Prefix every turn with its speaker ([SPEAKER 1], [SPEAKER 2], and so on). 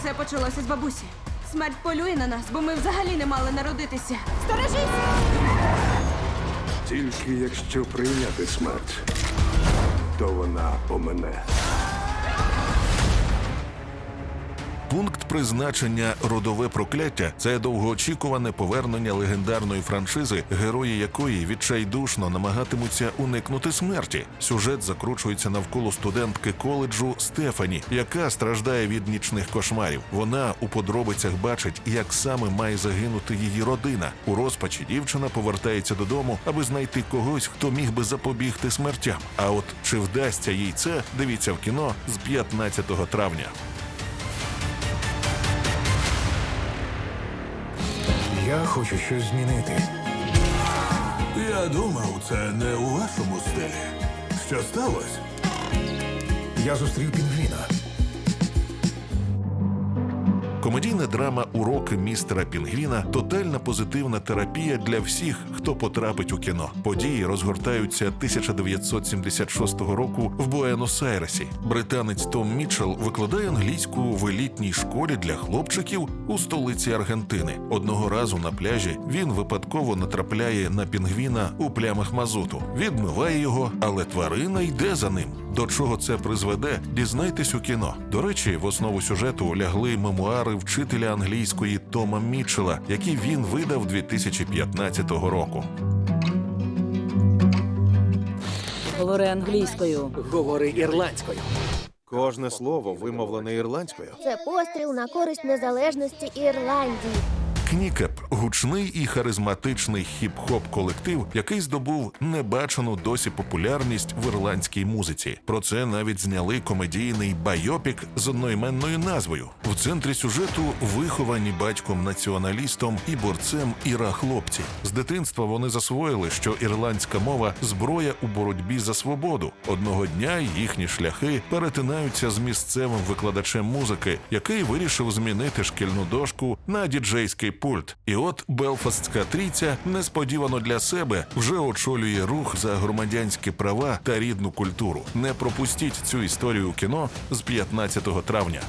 [SPEAKER 1] Все почалося з бабусі. Смерть полює на нас, бо ми взагалі не мали народитися. Сторожись!
[SPEAKER 2] Тільки якщо прийняти смерть, то вона помине.
[SPEAKER 3] Пункт призначення родове прокляття це довгоочікуване повернення легендарної франшизи, герої якої відчайдушно намагатимуться уникнути смерті. Сюжет закручується навколо студентки коледжу Стефані, яка страждає від нічних кошмарів. Вона у подробицях бачить, як саме має загинути її родина. У розпачі дівчина повертається додому, аби знайти когось, хто міг би запобігти смертям. А от чи вдасться їй це, дивіться в кіно з 15 травня.
[SPEAKER 4] Я хочу щось змінити.
[SPEAKER 5] Я думав, це не у вашому стилі. Що сталося?
[SPEAKER 4] Я зустрів пінгвіна.
[SPEAKER 3] Комедійна драма Уроки містера Пінгвіна тотальна позитивна терапія для всіх, хто потрапить у кіно. Події розгортаються 1976 року в Буенос-Айресі. Британець Том Мітчелл викладає англійську в елітній школі для хлопчиків у столиці Аргентини. Одного разу на пляжі він випадково натрапляє на пінгвіна у плямах мазуту. Відмиває його, але тварина йде за ним. До чого це призведе, дізнайтесь у кіно. До речі, в основу сюжету лягли мемуари вчителя англійської Тома Мічела, які він видав 2015 року.
[SPEAKER 6] Говори англійською.
[SPEAKER 7] Говори ірландською. Кожне слово вимовлене ірландською.
[SPEAKER 8] Це постріл на користь незалежності Ірландії.
[SPEAKER 3] Кнікеп гучний і харизматичний хіп-хоп колектив, який здобув небачену досі популярність в ірландській музиці. Про це навіть зняли комедійний байопік з одноіменною назвою. В центрі сюжету виховані батьком націоналістом і борцем Іра хлопці. З дитинства вони засвоїли, що ірландська мова зброя у боротьбі за свободу. Одного дня їхні шляхи перетинаються з місцевим викладачем музики, який вирішив змінити шкільну дошку на діджейський пульт. І от Белфастська трійця несподівано для себе вже очолює рух за громадянські права та рідну культуру. Не пропустіть цю історію кіно з 15 травня.